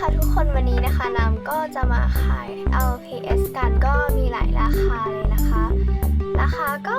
ค่ะทุกคนวันนี้นะคะน้ำก็จะมาขาย LPS กันก็มีหลายราคาเลยนะคะ ราคาก็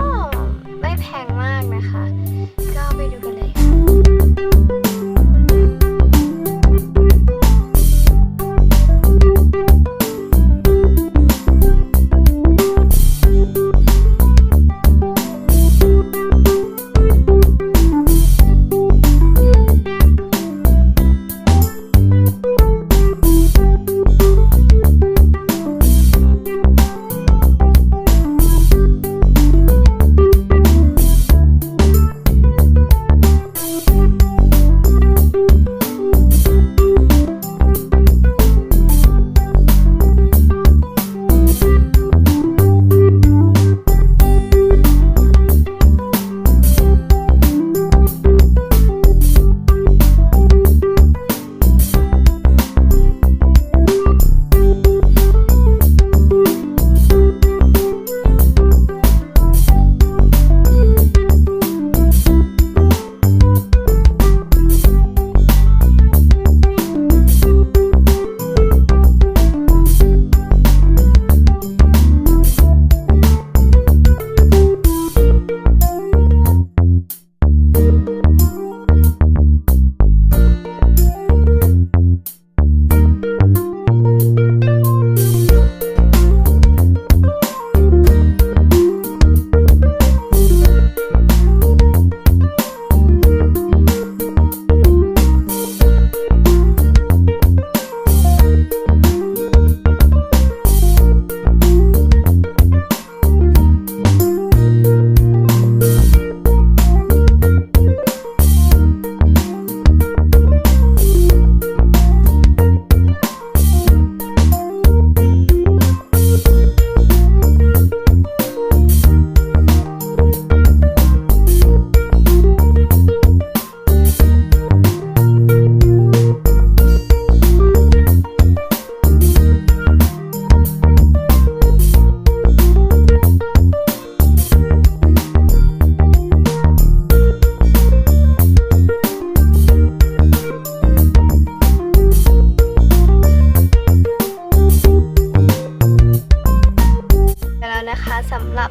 สำหรับ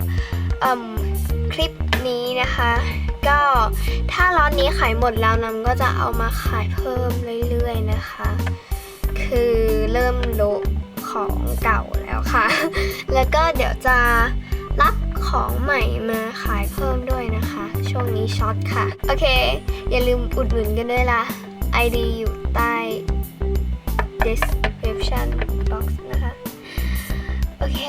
คลิปนี้นะคะ ก็ถ้าร้อนนี้ขายหมดแล้วน้ำก็จะเอามาขายเพิ่มเรื่อยๆนะคะ คือเริ่มโลของเก่าแล้วค่ะ แล้วก็เดี๋ยวจะรับของใหม่มาขายเพิ่มด้วยนะคะ ช่วงนี้ช็อตค่ะ โอเค อย่าลืมอุดหนุนกันด้วยล่ะ ID อยู่ใต้ description box นะคะ โอเค